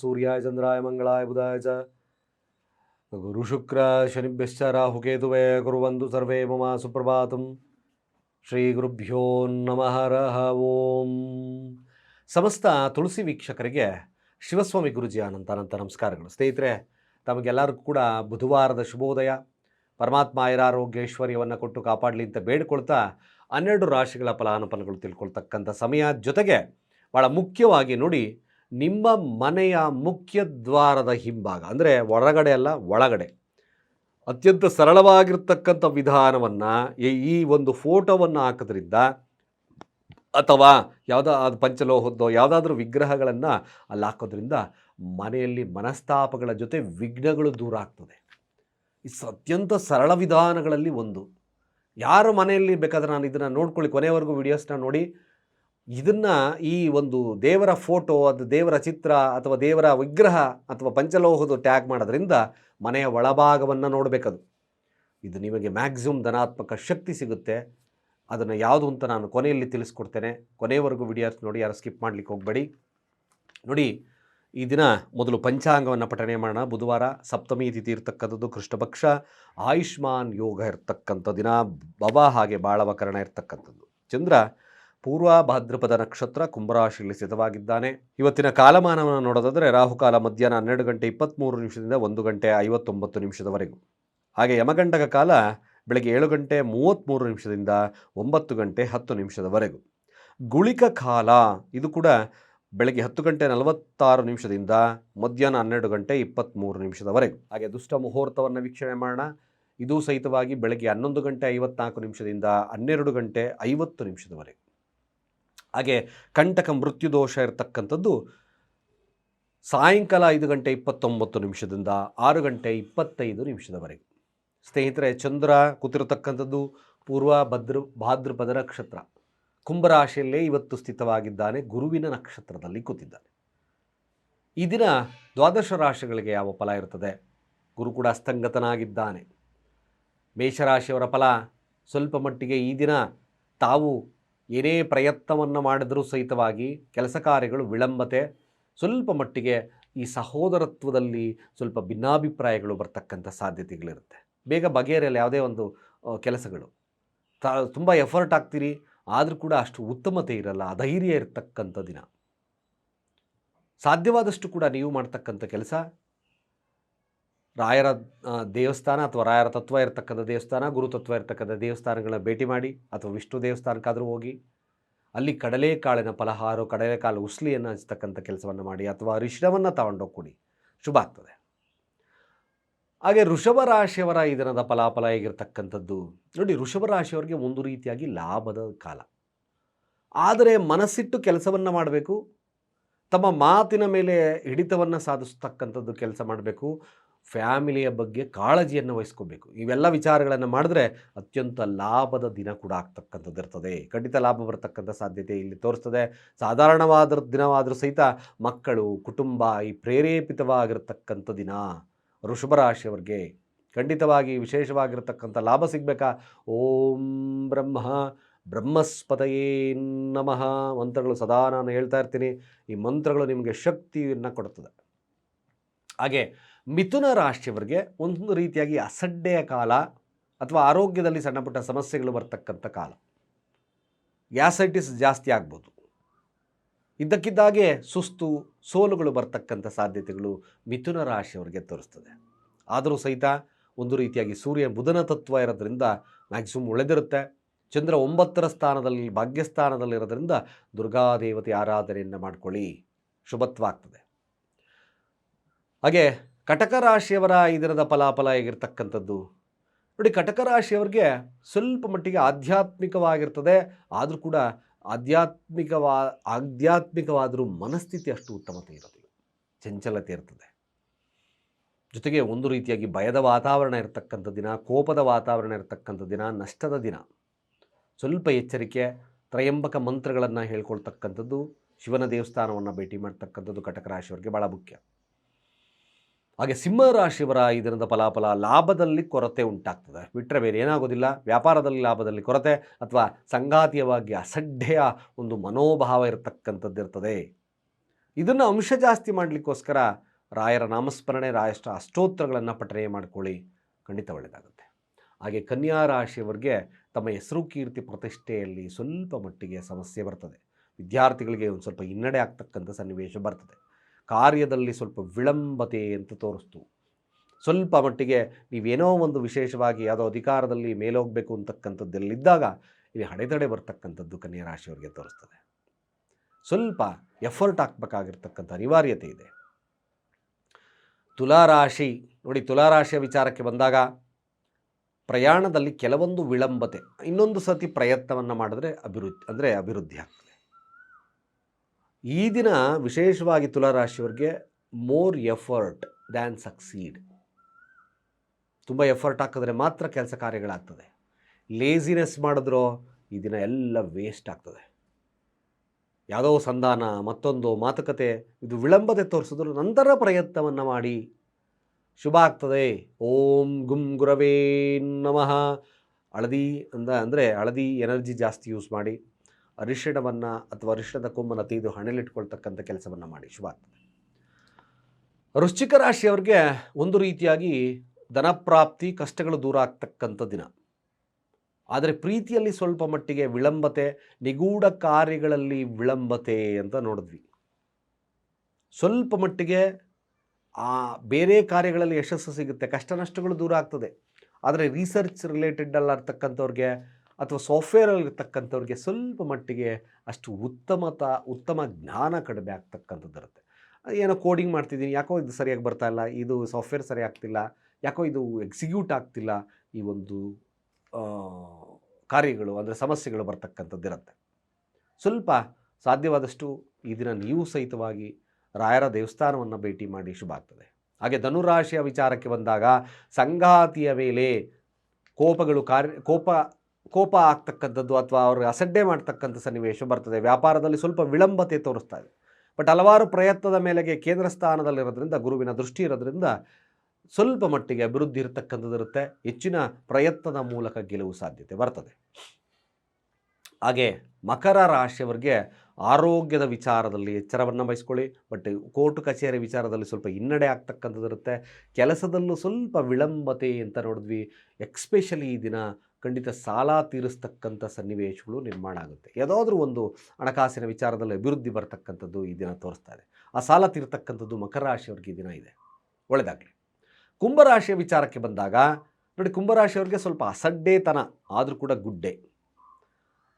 ಸೂರ್ಯಾಯ ಚಂದ್ರಾಯ ಮಂಗಳಾಯ ಬುಧಾಯ ಚ ಗುರು ಶುಕ್ರ ಶನಿಭ್ಯಶ್ಚ ರಾಹುಕೇತುವೇ ಕುರುವಂತು ಸರ್ವೇ ಮಮ ಸುಪ್ರಭಾತಂ ಶ್ರೀ ಗುರುಭ್ಯೋ ನಮಃ ರಹ ಓಂ ಸಮಸ್ತ ತುಳಸಿ ವೀಕ್ಷಕರಿಗೆ ಶಿವಸ್ವಾಮಿ ಗುರುಜಿ ಅನಂತ ಅನಂತ ನಮಸ್ಕಾರಗಳು ಸ್ನೇಹಿತರೆ, ತಮಗೆಲ್ಲರಿಗೂ ಕೂಡ ಬುಧವಾರದ ಶುಭೋದಯ. ಪರಮಾತ್ಮ ಐರಾರೋಗ್ಯ ಐಶ್ವರ್ಯವನ್ನು ಕೊಟ್ಟು ಕಾಪಾಡಲಿ ಅಂತ ಬೇಡ್ಕೊಳ್ತಾ ಹನ್ನೆರಡು ರಾಶಿಗಳ ಫಲಾನುಫಲಗಳು ತಿಳ್ಕೊಳ್ತಕ್ಕಂಥ ಸಮಯ ಜೊತೆಗೆ ಭಾಳ ಮುಖ್ಯವಾಗಿ ನೋಡಿ ನಿಮ್ಮ ಮನೆಯ ಮುಖ್ಯ ದ್ವಾರದ ಹಿಂಭಾಗ, ಅಂದರೆ ಹೊರಗಡೆ ಅಲ್ಲ, ಒಳಗಡೆ. ಅತ್ಯಂತ ಸರಳವಾಗಿರ್ತಕ್ಕಂಥ ವಿಧಾನವನ್ನು ಈ ಒಂದು ಫೋಟೋವನ್ನು ಹಾಕೋದ್ರಿಂದ ಅಥವಾ ಯಾವುದೋ, ಅದು ಪಂಚಲೋಹದ್ದೋ, ಯಾವುದಾದ್ರೂ ವಿಗ್ರಹಗಳನ್ನು ಅಲ್ಲಿ ಹಾಕೋದ್ರಿಂದ ಮನೆಯಲ್ಲಿ ಮನಸ್ತಾಪಗಳ ಜೊತೆ ವಿಘ್ನಗಳು ದೂರ ಆಗ್ತದೆ. ಇದು ಅತ್ಯಂತ ಸರಳ ವಿಧಾನಗಳಲ್ಲಿ ಒಂದು. ಯಾರು ಮನೆಯಲ್ಲಿ ಬೇಕಾದ್ರೆ ನಾನು ಇದನ್ನು ನೋಡ್ಕೊಳ್ಳಿ ಕೊನೆಯವರೆಗೂ ವಿಡಿಯೋಸ್ನ ನೋಡಿ. ಇದನ್ನು ಈ ಒಂದು ದೇವರ ಫೋಟೋ ಅದು ದೇವರ ಚಿತ್ರ ಅಥವಾ ದೇವರ ವಿಗ್ರಹ ಅಥವಾ ಪಂಚಲೋಹದ ಟ್ಯಾಗ್ ಮಾಡೋದ್ರಿಂದ ಮನೆಯ ಒಳಭಾಗವನ್ನು ನೋಡಬೇಕದು. ಇದು ನಿಮಗೆ ಮ್ಯಾಕ್ಸಿಮಮ್ ಧನಾತ್ಮಕ ಶಕ್ತಿ ಸಿಗುತ್ತೆ. ಅದನ್ನು ಯಾವುದು ಅಂತ ನಾನು ಕೊನೆಯಲ್ಲಿ ತಿಳಿಸ್ಕೊಡ್ತೇನೆ. ಕೊನೆಯವರೆಗೂ ವಿಡಿಯೋಸ್ ನೋಡಿ, ಯಾರು ಸ್ಕಿಪ್ ಮಾಡಲಿಕ್ಕೆ ಹೋಗಬೇಡಿ. ನೋಡಿ, ಈ ದಿನ ಮೊದಲು ಪಂಚಾಂಗವನ್ನು ಪಠನೆ ಮಾಡೋಣ. ಬುಧವಾರ ಸಪ್ತಮಿ ತಿಥಿ ಇರ್ತಕ್ಕಂಥದ್ದು ಕೃಷ್ಣಪಕ್ಷ. ಆಯುಷ್ಮಾನ್ ಯೋಗ ಇರತಕ್ಕಂಥ ದಿನ. ಬವ ಹಾಗೆ ಬಾಳವಕರಣ ಇರತಕ್ಕಂಥದ್ದು. ಚಂದ್ರ ಪೂರ್ವ ಭಾದ್ರಪದ ನಕ್ಷತ್ರ ಕುಂಭರಾಶಿಯಲ್ಲಿ ಸ್ಥಿತವಾಗಿದ್ದಾನೆ ಇವತ್ತಿನ ಕಾಲಮಾನವನ್ನು ನೋಡೋದಾದರೆ ರಾಹುಕಾಲ ಮಧ್ಯಾಹ್ನ ಹನ್ನೆರಡು ಗಂಟೆ ಇಪ್ಪತ್ತ್ಮೂರು ನಿಮಿಷದಿಂದ ಒಂದು ಗಂಟೆ ಐವತ್ತೊಂಬತ್ತು ನಿಮಿಷದವರೆಗೂ. ಹಾಗೆ ಯಮಗಂಡಕ ಕಾಲ ಬೆಳಗ್ಗೆ ಏಳು ಗಂಟೆ ಮೂವತ್ತ್ಮೂರು ನಿಮಿಷದಿಂದ ಒಂಬತ್ತು ಗಂಟೆ ಹತ್ತು ನಿಮಿಷದವರೆಗೂ. ಗುಳಿಕ ಕಾಲ, ಇದು ಕೂಡ ಬೆಳಗ್ಗೆ ಹತ್ತು ಗಂಟೆ ನಲವತ್ತಾರು ನಿಮಿಷದಿಂದ ಮಧ್ಯಾಹ್ನ ಹನ್ನೆರಡು ಗಂಟೆ ಇಪ್ಪತ್ತ್ಮೂರು ನಿಮಿಷದವರೆಗೂ. ಹಾಗೆ ದುಷ್ಟ ಮುಹೂರ್ತವನ್ನು ವೀಕ್ಷಣೆ ಮಾಡೋಣ. ಇದು ಸಹಿತವಾಗಿ ಬೆಳಗ್ಗೆ ಹನ್ನೊಂದು ಗಂಟೆ ಐವತ್ನಾಲ್ಕು ನಿಮಿಷದಿಂದ ಹನ್ನೆರಡು ಗಂಟೆ ಐವತ್ತು ನಿಮಿಷದವರೆಗೂ. ಹಾಗೆ ಕಂಟಕ ಮೃತ್ಯು ದೋಷ ಇರತಕ್ಕಂಥದ್ದು ಸಾಯಂಕಾಲ ಐದು ಗಂಟೆ ಇಪ್ಪತ್ತೊಂಬತ್ತು ನಿಮಿಷದಿಂದ ಆರು ಗಂಟೆ ಇಪ್ಪತ್ತೈದು ನಿಮಿಷದವರೆಗೆ. ಸ್ನೇಹಿತರೆ, ಚಂದ್ರ ಕೂತಿರತಕ್ಕಂಥದ್ದು ಪೂರ್ವ ಭದ್ರ, ಭಾದ್ರಪದ ನಕ್ಷತ್ರ. ಕುಂಭರಾಶಿಯಲ್ಲೇ ಇವತ್ತು ಸ್ಥಿತವಾಗಿದ್ದಾನೆ, ಗುರುವಿನ ನಕ್ಷತ್ರದಲ್ಲಿ ಕೂತಿದ್ದಾನೆ. ಈ ದಿನ ದ್ವಾದಶ ರಾಶಿಗಳಿಗೆ ಯಾವ ಫಲ ಇರ್ತದೆ ಗುರು ಕೂಡ ಅಸ್ತಂಗತನಾಗಿದ್ದಾನೆ. ಮೇಷರಾಶಿಯವರ ಫಲ ಸ್ವಲ್ಪ ಮಟ್ಟಿಗೆ ಈ ದಿನ ತಾವು ಏನೇ ಪ್ರಯತ್ನವನ್ನು ಮಾಡಿದರೂ ಸಹಿತವಾಗಿ ಕೆಲಸ ಕಾರ್ಯಗಳು ವಿಳಂಬತೆ, ಸ್ವಲ್ಪ ಮಟ್ಟಿಗೆ ಈ ಸಹೋದರತ್ವದಲ್ಲಿ ಸ್ವಲ್ಪ ಭಿನ್ನಾಭಿಪ್ರಾಯಗಳು ಬರ್ತಕ್ಕಂಥ ಸಾಧ್ಯತೆಗಳಿರುತ್ತೆ. ಬೇಗ ಬಗೆಹರಿಯಲ್ಲ ಯಾವುದೇ ಒಂದು ಕೆಲಸಗಳು. ತ, ತುಂಬ ಎಫರ್ಟ್ ಆಗ್ತೀರಿ ಆದರೂ ಕೂಡ ಅಷ್ಟು ಉತ್ತಮತೆ ಇರಲ್ಲ, ಅಧೈರ್ಯ ಇರತಕ್ಕಂಥ ದಿನ. ಸಾಧ್ಯವಾದಷ್ಟು ಕೂಡ ನೀವು ಮಾಡ್ತಕ್ಕಂಥ ಕೆಲಸ ರಾಯರ ದೇವಸ್ಥಾನ ಅಥವಾ ರಾಯರ ತತ್ವ ಇರತಕ್ಕಂಥ ದೇವಸ್ಥಾನ ಗುರುತತ್ವ ಇರತಕ್ಕಂಥ ದೇವಸ್ಥಾನಗಳನ್ನ ಭೇಟಿ ಮಾಡಿ ಅಥವಾ ವಿಷ್ಣು ದೇವಸ್ಥಾನಕ್ಕಾದರೂ ಹೋಗಿ, ಅಲ್ಲಿ ಕಡಲೆಕಾಳಿನ ಫಲಹಾರ ಕಡಲೆಕಾಳು ಉಸ್ಲಿಯನ್ನು ಹಂಚ್ತಕ್ಕಂಥ ಕೆಲಸವನ್ನು ಮಾಡಿ ಅಥವಾ ಋಷಭವನ್ನು ತಗೊಂಡೋಗಿ ಕೊಡಿ. ಶುಭ ಆಗ್ತದೆ. ಹಾಗೆ ಋಷಭ ರಾಶಿಯವರ ಈ ದಿನದ ಫಲಾಫಲ ಹೇಗಿರ್ತಕ್ಕಂಥದ್ದು? ನೋಡಿ ಋಷಭ ರಾಶಿಯವರಿಗೆ ಒಂದು ರೀತಿಯಾಗಿ ಲಾಭದ ಕಾಲ. ಆದರೆ ಮನಸ್ಸಿಟ್ಟು ಕೆಲಸವನ್ನು ಮಾಡಬೇಕು, ತಮ್ಮ ಮಾತಿನ ಮೇಲೆ ಹಿಡಿತವನ್ನು ಸಾಧಿಸ್ತಕ್ಕಂಥದ್ದು ಕೆಲಸ ಮಾಡಬೇಕು ಫ್ಯಾಮಿಲಿಯ ಬಗ್ಗೆ ಕಾಳಜಿಯನ್ನು ವಹಿಸ್ಕೋಬೇಕು. ಇವೆಲ್ಲ ವಿಚಾರಗಳನ್ನು ಮಾಡಿದ್ರೆ ಅತ್ಯಂತ ಲಾಭದ ದಿನ ಕೂಡ ಆಗ್ತಕ್ಕಂಥದ್ದು ಇರ್ತದೆ. ಖಂಡಿತ ಲಾಭ ಬರ್ತಕ್ಕಂಥ ಸಾಧ್ಯತೆ ಇಲ್ಲಿ ತೋರಿಸ್ತದೆ. ಸಾಧಾರಣವಾದ ದಿನವಾದರೂ ಸಹಿತ ಮಕ್ಕಳು, ಕುಟುಂಬ ಈ ಪ್ರೇರೇಪಿತವಾಗಿರ್ತಕ್ಕಂಥ ದಿನ ವೃಷಭರಾಶಿಯವರಿಗೆ ಖಂಡಿತವಾಗಿ ವಿಶೇಷವಾಗಿರತಕ್ಕಂಥ ಲಾಭ ಸಿಗಬೇಕಾ? ಓಂ ಬ್ರಹ್ಮ ಬ್ರಹ್ಮಸ್ಪತಯೇ ನಮಃ ಮಂತ್ರಗಳು ಸದಾ ನಾನು ಹೇಳ್ತಾ ಇರ್ತೀನಿ. ಈ ಮಂತ್ರಗಳು ನಿಮಗೆ ಶಕ್ತಿಯನ್ನು ಕೊಡುತ್ತದೆ ಹಾಗೆ ಮಿಥುನ ರಾಶಿಯವರಿಗೆ ಒಂದೊಂದು ರೀತಿಯಾಗಿ ಅಸಡ್ಡೆಯ ಕಾಲ ಅಥವಾ ಆರೋಗ್ಯದಲ್ಲಿ ಸಣ್ಣ ಪುಟ್ಟ ಸಮಸ್ಯೆಗಳು ಬರ್ತಕ್ಕಂಥ ಕಾಲ. ಗ್ಯಾಸೈಟಿಸ್ ಜಾಸ್ತಿ ಆಗ್ಬೋದು. ಇದ್ದಕ್ಕಿದ್ದಾಗೆ ಸುಸ್ತು, ಸೋಲುಗಳು ಬರ್ತಕ್ಕಂಥ ಸಾಧ್ಯತೆಗಳು ಮಿಥುನ ರಾಶಿಯವರಿಗೆ ತೋರಿಸ್ತದೆ. ಆದರೂ ಸಹಿತ ಒಂದು ರೀತಿಯಾಗಿ ಸೂರ್ಯ ಬುಧನ ತತ್ವ ಇರೋದ್ರಿಂದ ಮ್ಯಾಕ್ಸಿಮಮ್ ಉಳಿದಿರುತ್ತೆ ಚಂದ್ರ ಒಂಬತ್ತರ ಸ್ಥಾನದಲ್ಲಿ, ಭಾಗ್ಯಸ್ಥಾನದಲ್ಲಿರೋದ್ರಿಂದ ದುರ್ಗಾದೇವತೆ ಆರಾಧನೆಯನ್ನು ಮಾಡ್ಕೊಳ್ಳಿ. ಶುಭತ್ವ ಆಗ್ತದೆ. ಹಾಗೆ ಕಟಕ ರಾಶಿಯವರ ಈ ದಿನದ ಫಲಾಫಲ ಹೇಗಿರ್ತಕ್ಕಂಥದ್ದು? ನೋಡಿ, ಕಟಕ ರಾಶಿಯವರಿಗೆ ಸ್ವಲ್ಪ ಮಟ್ಟಿಗೆ ಆಧ್ಯಾತ್ಮಿಕವಾಗಿರ್ತದೆ. ಆದರೂ ಕೂಡ ಆಧ್ಯಾತ್ಮಿಕವಾ, ಆಧ್ಯಾತ್ಮಿಕವಾದರೂ ಮನಸ್ಥಿತಿ ಅಷ್ಟು ಉತ್ತಮತೆ ಇರೋದಿಲ್ಲ. ಚಂಚಲತೆ ಇರ್ತದೆ. ಜೊತೆಗೆ ಒಂದು ರೀತಿಯಾಗಿ ಭಯದ ವಾತಾವರಣ ಇರತಕ್ಕಂಥ ದಿನ, ಕೋಪದ ವಾತಾವರಣ ಇರತಕ್ಕಂಥ ದಿನ, ನಷ್ಟದ ದಿನ. ಸ್ವಲ್ಪ ಎಚ್ಚರಿಕೆ, ತ್ರಯಂಬಕ ಮಂತ್ರಗಳನ್ನು ಹೇಳ್ಕೊಳ್ತಕ್ಕಂಥದ್ದು, ಶಿವನ ದೇವಸ್ಥಾನವನ್ನು ಭೇಟಿ ಮಾಡ್ತಕ್ಕಂಥದ್ದು ಕಟಕ ರಾಶಿಯವರಿಗೆ ಭಾಳ ಮುಖ್ಯ. ಹಾಗೆ ಸಿಂಹ ರಾಶಿಯವರ ಇದರಿಂದ ಫಲಾಫಲ ಲಾಭದಲ್ಲಿ ಕೊರತೆ ಉಂಟಾಗ್ತದೆ. ಬಿಟ್ಟರೆ ಬೇರೆ ಏನಾಗೋದಿಲ್ಲ. ವ್ಯಾಪಾರದಲ್ಲಿ ಲಾಭದಲ್ಲಿ ಕೊರತೆ ಅಥವಾ ಸಂಗಾತಿಯವಾಗಿ ಅಸಡ್ಡೆಯ ಒಂದು ಮನೋಭಾವ ಇರತಕ್ಕಂಥದ್ದು ಇರ್ತದೆ. ಇದನ್ನು ಅಂಶ ಜಾಸ್ತಿ ಮಾಡಲಿಕ್ಕೋಸ್ಕರ ರಾಯರ ನಾಮಸ್ಮರಣೆ, ರಾಯಷ್ಟ ಅಷ್ಟೋತ್ತರಗಳನ್ನು ಪಠನೆ ಮಾಡಿಕೊಳ್ಳಿ. ಖಂಡಿತ ಒಳ್ಳೆಯದಾಗುತ್ತೆ. ಹಾಗೆ ಕನ್ಯಾ ರಾಶಿಯವರಿಗೆ ತಮ್ಮ ಹೆಸರು ಕೀರ್ತಿ ಪ್ರತಿಷ್ಠೆಯಲ್ಲಿ ಸ್ವಲ್ಪ ಮಟ್ಟಿಗೆ ಸಮಸ್ಯೆ ಬರ್ತದೆ. ವಿದ್ಯಾರ್ಥಿಗಳಿಗೆ ಒಂದು ಸ್ವಲ್ಪ ಹಿನ್ನಡೆ ಆಗ್ತಕ್ಕಂಥ ಸನ್ನಿವೇಶ ಬರ್ತದೆ. ಕಾರ್ಯದಲ್ಲಿ ಸ್ವಲ್ಪ ವಿಳಂಬತೆ ಅಂತ ತೋರಿಸ್ತು. ಸ್ವಲ್ಪ ಮಟ್ಟಿಗೆ ನೀವೇನೋ ಒಂದು ವಿಶೇಷವಾಗಿ ಯಾವುದೋ ಅಧಿಕಾರದಲ್ಲಿ ಮೇಲೋಗಬೇಕು ಅಂತಕ್ಕಂಥದ್ದೆಲ್ಲಿದ್ದಾಗ ಇಲ್ಲಿ ಹಡೆದಡೆ ಬರ್ತಕ್ಕಂಥದ್ದು ಕನ್ಯಾ ರಾಶಿಯವರಿಗೆ ತೋರಿಸ್ತದೆ. ಸ್ವಲ್ಪ ಎಫರ್ಟ್ ಹಾಕ್ಬೇಕಾಗಿರ್ತಕ್ಕಂಥ ಅನಿವಾರ್ಯತೆ ಇದೆ. ತುಲಾರಾಶಿ ನೋಡಿ ತುಲಾರಾಶಿಯ ವಿಚಾರಕ್ಕೆ ಬಂದಾಗ ಪ್ರಯಾಣದಲ್ಲಿ ಕೆಲವೊಂದು ವಿಳಂಬತೆ, ಇನ್ನೊಂದು ಸತಿ ಪ್ರಯತ್ನವನ್ನು ಮಾಡಿದ್ರೆ ಅಭಿವೃದ್ಧಿ, ಅಂದರೆ ಅಭಿವೃದ್ಧಿ ಆಗ್ತದೆ. ಈ ದಿನ ವಿಶೇಷವಾಗಿ ತುಲಾರಾಶಿಯವರಿಗೆ ಮೋರ್ ಎಫರ್ಟ್ ದ್ಯಾನ್ ಸಕ್ಸೀಡ್ ತುಂಬ ಎಫರ್ಟ್ ಹಾಕಿದ್ರೆ ಮಾತ್ರ ಕೆಲಸ ಕಾರ್ಯಗಳಾಗ್ತದೆ. ಲೇಸಿನೆಸ್ ಮಾಡಿದ್ರೋ ಈ ದಿನ ಎಲ್ಲ ವೇಸ್ಟ್ ಆಗ್ತದೆ. ಯಾವುದೋ ಸಂಧಾನ, ಮತ್ತೊಂದು ಮಾತುಕತೆ, ಇದು ವಿಳಂಬತೆ ತೋರಿಸಿದ್ರು ನಂತರ ಪ್ರಯತ್ನವನ್ನು ಮಾಡಿ. ಶುಭ ಆಗ್ತದೆ. ಓಂ ಗುಂ ಗುರವೇ ನಮಃ. ಹಳದಿ ಅಂದ ಅಂದರೆ ಹಳದಿ ಎನರ್ಜಿ ಜಾಸ್ತಿ ಯೂಸ್ ಮಾಡಿ. ಅರಿಶಿಣವನ್ನು ಅಥವಾ ಅರಿಶಿಣದ ಕೊಂಬನ್ನು ತೆಗೆದು ಹಣೆಲಿಟ್ಕೊಳ್ತಕ್ಕಂಥ ಕೆಲಸವನ್ನು ಮಾಡಿ. ಶುಭಾತ್. ವೃಶ್ಚಿಕ ರಾಶಿಯವ್ರಿಗೆ ಒಂದು ರೀತಿಯಾಗಿ ಧನಪ್ರಾಪ್ತಿ ಕಷ್ಟಗಳು ದೂರ ಆಗ್ತಕ್ಕಂಥ ದಿನ. ಆದರೆ ಪ್ರೀತಿಯಲ್ಲಿ ಸ್ವಲ್ಪ ಮಟ್ಟಿಗೆ ವಿಳಂಬತೆ, ನಿಗೂಢ ಕಾರ್ಯಗಳಲ್ಲಿ ವಿಳಂಬತೆ ಅಂತ ನೋಡಿದ್ವಿ. ಸ್ವಲ್ಪ ಮಟ್ಟಿಗೆ ಆ ಬೇರೆ ಕಾರ್ಯಗಳಲ್ಲಿ ಯಶಸ್ಸು ಸಿಗುತ್ತೆ, ಕಷ್ಟ ನಷ್ಟಗಳು ದೂರ ಆಗ್ತದೆ. ಆದರೆ ರಿಸರ್ಚ್ ರಿಲೇಟೆಡ್ ಅಲ್ಲಿರ್ತಕ್ಕಂಥವ್ರಿಗೆ ಅಥವಾ ಸಾಫ್ಟ್ವೇರಲ್ಲಿ ಇರ್ತಕ್ಕಂಥವ್ರಿಗೆ ಸ್ವಲ್ಪ ಮಟ್ಟಿಗೆ ಅಷ್ಟು ಉತ್ತಮತ, ಉತ್ತಮ ಜ್ಞಾನ ಕಡಿಮೆ ಆಗ್ತಕ್ಕಂಥದ್ದು ಇರುತ್ತೆ. ಏನೋ ಕೋಡಿಂಗ್ ಮಾಡ್ತಿದ್ದೀನಿ, ಯಾಕೋ ಇದು ಸರಿಯಾಗಿ ಬರ್ತಾ ಇಲ್ಲ, ಇದು ಸಾಫ್ಟ್ವೇರ್ ಸರಿ ಆಗ್ತಿಲ್ಲ, ಯಾಕೋ ಇದು ಎಕ್ಸಿಕ್ಯೂಟ್ ಆಗ್ತಿಲ್ಲ ಈ ಒಂದು ಕಾರ್ಯಗಳು, ಅಂದರೆ ಸಮಸ್ಯೆಗಳು ಬರ್ತಕ್ಕಂಥದ್ದು ಇರುತ್ತೆ. ಸ್ವಲ್ಪ ಸಾಧ್ಯವಾದಷ್ಟು ಈ ದಿನ ನೀವು ಸಹಿತವಾಗಿ ರಾಯರ ದೇವಸ್ಥಾನವನ್ನು ಭೇಟಿ ಮಾಡಿ ಶುಭ ಆಗ್ತದೆ. ಹಾಗೆ ಧನುರಾಶಿಯ ವಿಚಾರಕ್ಕೆ ಬಂದಾಗ ಸಂಗಾತಿಯ ಮೇಲೆ ಕೋಪಗಳು ಕಾರ್ಯ, ಕೋಪ ಕೋಪ ಆಗ್ತಕ್ಕಂಥದ್ದು ಅಥವಾ ಅವರು ಅಸಡ್ಡೆ ಮಾಡ್ತಕ್ಕಂಥ ಸನ್ನಿವೇಶ ಬರ್ತದೆ. ವ್ಯಾಪಾರದಲ್ಲಿ ಸ್ವಲ್ಪ ವಿಳಂಬತೆ ತೋರಿಸ್ತಾ ಇದೆ. ಬಟ್ ಹಲವಾರು ಪ್ರಯತ್ನದ ಮೇಲೆಗೆ ಕೇಂದ್ರ ಸ್ಥಾನದಲ್ಲಿರೋದ್ರಿಂದ, ಗುರುವಿನ ದೃಷ್ಟಿ ಇರೋದ್ರಿಂದ ಸ್ವಲ್ಪ ಮಟ್ಟಿಗೆ ಅಭಿವೃದ್ಧಿ ಇರತಕ್ಕಂಥದ್ದು ಇರುತ್ತೆ. ಹೆಚ್ಚಿನ ಪ್ರಯತ್ನದ ಮೂಲಕ ಗೆಲುವು ಸಾಧ್ಯತೆ ಬರ್ತದೆ. ಹಾಗೆ ಮಕರ ರಾಶಿಯವರಿಗೆ ಆರೋಗ್ಯದ ವಿಚಾರದಲ್ಲಿ ಎಚ್ಚರವನ್ನು ವಹಿಸ್ಕೊಳ್ಳಿ. ಬಟ್ ಕೋರ್ಟ್ ಕಚೇರಿ ವಿಚಾರದಲ್ಲಿ ಸ್ವಲ್ಪ ಹಿನ್ನಡೆ ಆಗ್ತಕ್ಕಂಥದ್ದು ಇರುತ್ತೆ. ಕೆಲಸದಲ್ಲೂ ಸ್ವಲ್ಪ ವಿಳಂಬತೆ ಅಂತ ನೋಡಿದ್ವಿ. ಎಕ್ಸ್ಪೆಷಲಿ ಈ ದಿನ ಖಂಡಿತ ಸಾಲ ತೀರಿಸ್ತಕ್ಕಂಥ ಸನ್ನಿವೇಶಗಳು ನಿರ್ಮಾಣ ಆಗುತ್ತೆ. ಯಾವುದಾದ್ರೂ ಒಂದು ಹಣಕಾಸಿನ ವಿಚಾರದಲ್ಲಿ ಅಭಿವೃದ್ಧಿ ಬರ್ತಕ್ಕಂಥದ್ದು ಈ ದಿನ ತೋರಿಸ್ತಾ ಇದೆ. ಆ ಸಾಲ ತೀರ್ತಕ್ಕಂಥದ್ದು ಮಕರ ರಾಶಿಯವ್ರಿಗೆ ಈ ದಿನ ಇದೆ. ಒಳ್ಳೆಯದಾಗಲಿ ಕುಂಭರಾಶಿಯ ವಿಚಾರಕ್ಕೆ ಬಂದಾಗ, ನೋಡಿ ಕುಂಭರಾಶಿಯವ್ರಿಗೆ ಸ್ವಲ್ಪ ಅಸಡ್ಡೆತನ, ಆದರೂ ಕೂಡ ಗುಡ್ಡೆ.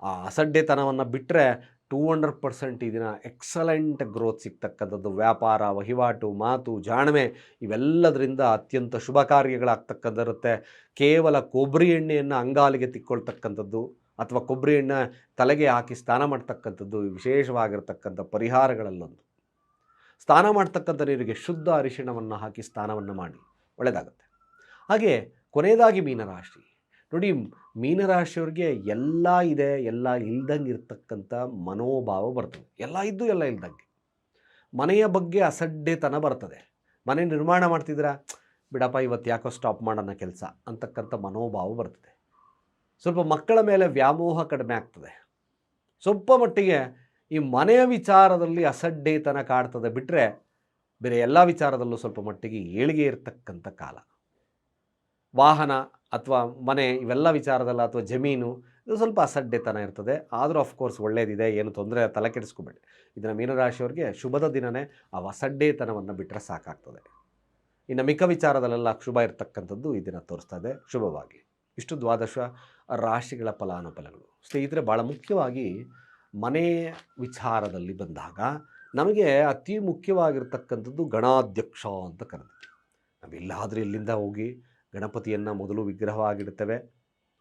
ಆ ಅಸಡ್ಡೆತನವನ್ನು ಬಿಟ್ಟರೆ ಟೂ ಹಂಡ್ರೆಡ್ ಪರ್ಸೆಂಟ್ ದಿನ ಎಕ್ಸಲೆಂಟ್ ಗ್ರೋತ್ ಸಿಗ್ತಕ್ಕಂಥದ್ದು. ವ್ಯಾಪಾರ, ವಹಿವಾಟು, ಮಾತು, ಜಾಣ್ಮೆ ಇವೆಲ್ಲದರಿಂದ ಅತ್ಯಂತ ಶುಭ ಕಾರ್ಯಗಳಾಗ್ತಕ್ಕಂಥಿರುತ್ತೆ ಕೇವಲ ಕೊಬ್ಬರಿ ಎಣ್ಣೆಯನ್ನು ಅಂಗಾಲಿಗೆ ತಿಕ್ಕೊಳ್ತಕ್ಕಂಥದ್ದು ಅಥವಾ ಕೊಬ್ಬರಿ ಎಣ್ಣೆ ತಲೆಗೆ ಹಾಕಿ ಸ್ನಾನ ಮಾಡ್ತಕ್ಕಂಥದ್ದು ವಿಶೇಷವಾಗಿರ್ತಕ್ಕಂಥ ಪರಿಹಾರಗಳಲ್ಲೊಂದು. ಸ್ನಾನ ಮಾಡ್ತಕ್ಕಂಥ ನೀರಿಗೆ ಶುದ್ಧ ಅರಿಶಿಣವನ್ನು ಹಾಕಿ ಸ್ನಾನವನ್ನು ಮಾಡಿ. ಒಳ್ಳೆಯದಾಗುತ್ತೆ ಹಾಗೆ ಕೊನೆಯದಾಗಿ ಮೀನರಾಶಿ. ನೋಡಿ, ಮೀನರಾಶಿಯವ್ರಿಗೆ ಎಲ್ಲ ಇದೆ, ಎಲ್ಲ ಇಲ್ದಂಗೆ ಇರ್ತಕ್ಕಂಥ ಮನೋಭಾವ ಬರ್ತದೆ. ಎಲ್ಲ ಇದ್ದು ಎಲ್ಲ ಇಲ್ದಂಗೆ. ಮನೆಯ ಬಗ್ಗೆ ಅಸಡ್ಡೆತನ ಬರ್ತದೆ. ಮನೆ ನಿರ್ಮಾಣ ಮಾಡ್ತಿದ್ದೀರಾ? ಬಿಡಪ್ಪ, ಇವತ್ತು ಯಾಕೋ ಸ್ಟಾಪ್ ಮಾಡೋಣ ಕೆಲಸ ಅಂತಕ್ಕಂಥ ಮನೋಭಾವ ಬರ್ತದೆ. ಸ್ವಲ್ಪ ಮಕ್ಕಳ ಮೇಲೆ ವ್ಯಾಮೋಹ ಕಡಿಮೆ ಆಗ್ತದೆ. ಸ್ವಲ್ಪ ಮಟ್ಟಿಗೆ ಈ ಮನೆಯ ವಿಚಾರದಲ್ಲಿ ಅಸಡ್ಡೆತನ ಕಾಡ್ತದೆ ಬಿಟ್ಟರೆ ಬೇರೆ ಎಲ್ಲ ವಿಚಾರದಲ್ಲೂ ಸ್ವಲ್ಪ ಮಟ್ಟಿಗೆ ಏಳಿಗೆ ಇರತಕ್ಕಂಥ ಕಾಲ. ವಾಹನ ಅಥವಾ ಮನೆ ಇವೆಲ್ಲ ವಿಚಾರದಲ್ಲ ಅಥವಾ ಜಮೀನು, ಇದು ಸ್ವಲ್ಪ ಅಸಡ್ಡೆತನ ಇರ್ತದೆ. ಆದರೂ ಅಫ್ಕೋರ್ಸ್ ಒಳ್ಳೇದಿದೆ, ಏನು ತೊಂದರೆ ತಲೆ ಕೆಡಿಸ್ಕೋಬೇಡಿ. ಇದನ್ನು ಮೀನರಾಶಿಯವ್ರಿಗೆ ಶುಭದ ದಿನವೇ ಆ ಅಸಡ್ಡೆತನವನ್ನು ಬಿಟ್ಟರೆ ಸಾಕಾಗ್ತದೆ. ಇನ್ನು ಮಿಕ್ಕ ವಿಚಾರದಲ್ಲೆಲ್ಲ ಶುಭ ಇರತಕ್ಕಂಥದ್ದು ಈ ದಿನ ತೋರಿಸ್ತಾ ಇದೆ. ಶುಭವಾಗಿ. ಇಷ್ಟು ದ್ವಾದಶ ರಾಶಿಗಳ ಫಲಾನುಫಲಗಳು. ಸ್ನೇಹಿತರೆ ಭಾಳ ಮುಖ್ಯವಾಗಿ ಮನೆ ವಿಚಾರದಲ್ಲಿ ಬಂದಾಗ ನಮಗೆ ಅತಿ ಮುಖ್ಯವಾಗಿರ್ತಕ್ಕಂಥದ್ದು ಗಣಾಧ್ಯಕ್ಷ ಅಂತ ಕರೆದ್ವಿ ನಾವೆಲ್ಲಾದರೂ ಇಲ್ಲಿಂದ ಹೋಗಿ ಗಣಪತಿಯನ್ನು ಮೊದಲು ವಿಗ್ರಹವಾಗಿಡ್ತೇವೆ.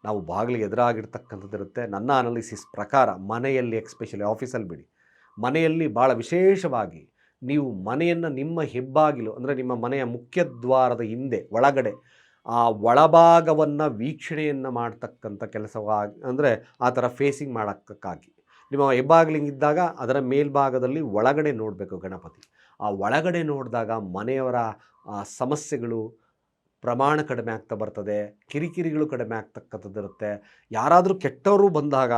ನಾವು ಬಾಗಿಲು ಎದುರಾಗಿರ್ತಕ್ಕಂಥದ್ದಿರುತ್ತೆ ನನ್ನ ಅನಾಲಿಸಿಸ್ ಪ್ರಕಾರ ಮನೆಯಲ್ಲಿ ಎಕ್ಸ್ಪೆಷಲಿ ಆಫೀಸಲ್ಲಿ ಬಿಡಿ. ಮನೆಯಲ್ಲಿ ಭಾಳ ವಿಶೇಷವಾಗಿ ನೀವು ಮನೆಯನ್ನು ನಿಮ್ಮ ಹೆಬ್ಬಾಗಿಲು ಅಂದರೆ ನಿಮ್ಮ ಮನೆಯ ಮುಖ್ಯ ದ್ವಾರದ ಹಿಂದೆ, ಒಳಗಡೆ ಆ ಒಳಭಾಗವನ್ನು ವೀಕ್ಷಣೆಯನ್ನು ಮಾಡ್ತಕ್ಕಂಥ ಕೆಲಸವಾಗಿ ಅಂದರೆ ಆ ಥರ ಫೇಸಿಂಗ್ ಮಾಡೋಕ್ಕಾಗಿ. ನಿಮ್ಮ ಹೆಬ್ಬಾಗಿಲಿಂಗಿದ್ದಾಗ ಅದರ ಮೇಲ್ಭಾಗದಲ್ಲಿ ಒಳಗಡೆ ನೋಡಬೇಕು ಗಣಪತಿ. ಆ ಒಳಗಡೆ ನೋಡಿದಾಗ ಮನೆಯವರ ಸಮಸ್ಯೆಗಳು ಪ್ರಮಾಣ ಕಡಿಮೆ ಆಗ್ತಾ ಬರ್ತದೆ, ಕಿರಿಕಿರಿಗಳು ಕಡಿಮೆ ಆಗ್ತಕ್ಕಂಥದ್ದು ಇರುತ್ತೆ. ಯಾರಾದರೂ ಕೆಟ್ಟವರು ಬಂದಾಗ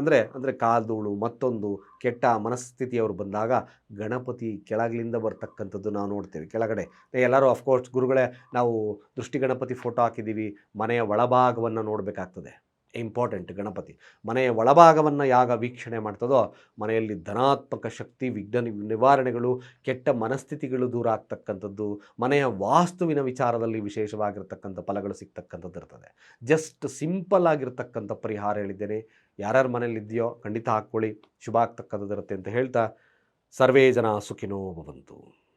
ಅಂದರೆ ಅಂದರೆ ಕಾಲ್ಧೂಳು ಮತ್ತೊಂದು ಕೆಟ್ಟ ಮನಸ್ಥಿತಿಯವರು ಬಂದಾಗ ಗಣಪತಿ ಕೆಳಗಿಲಿಂದ ಬರ್ತಕ್ಕಂಥದ್ದು ನಾವು ನೋಡ್ತೇವೆ. ಕೆಳಗಡೆ. ಎಲ್ಲರೂ ಅಫ್ಕೋರ್ಸ್ ಗುರುಗಳೇ, ನಾವು ದೃಷ್ಟಿ ಗಣಪತಿ ಫೋಟೋ ಹಾಕಿದ್ದೀವಿ, ಮನೆಯ ಒಳಭಾಗವನ್ನು ನೋಡಬೇಕಾಗ್ತದೆ. ಇಂಪಾರ್ಟೆಂಟ್ ಗಣಪತಿ. ಮನೆಯ ಒಳಭಾಗವನ್ನು ಯಾಗ ವೀಕ್ಷಣೆ ಮಾಡ್ತದೋ, ಮನೆಯಲ್ಲಿ ಧನಾತ್ಮಕ ಶಕ್ತಿ, ವಿಘ್ನ ನಿವಾರಣೆಗಳು, ಕೆಟ್ಟ ಮನಸ್ಥಿತಿಗಳು ದೂರ ಆಗ್ತಕ್ಕಂಥದ್ದು, ಮನೆಯ ವಾಸ್ತುವಿನ ವಿಚಾರದಲ್ಲಿ ವಿಶೇಷವಾಗಿರ್ತಕ್ಕಂಥ ಫಲಗಳು ಸಿಗ್ತಕ್ಕಂಥದ್ದು ಇರ್ತದೆ. ಜಸ್ಟ್ ಸಿಂಪಲ್ ಆಗಿರ್ತಕ್ಕಂಥ ಪರಿಹಾರ ಹೇಳಿದ್ದೇನೆ. ಯಾರ್ಯಾರು ಮನೆಯಲ್ಲಿ ಇದೆಯೋ ಖಂಡಿತ ಹಾಕ್ಕೊಳ್ಳಿ. ಶುಭ ಆಗ್ತಕ್ಕಂಥದ್ದು ಇರುತ್ತೆ ಅಂತ ಹೇಳ್ತಾ, ಸರ್ವೇ ಜನ ಸುಖಿನೋ ಭವಂತು.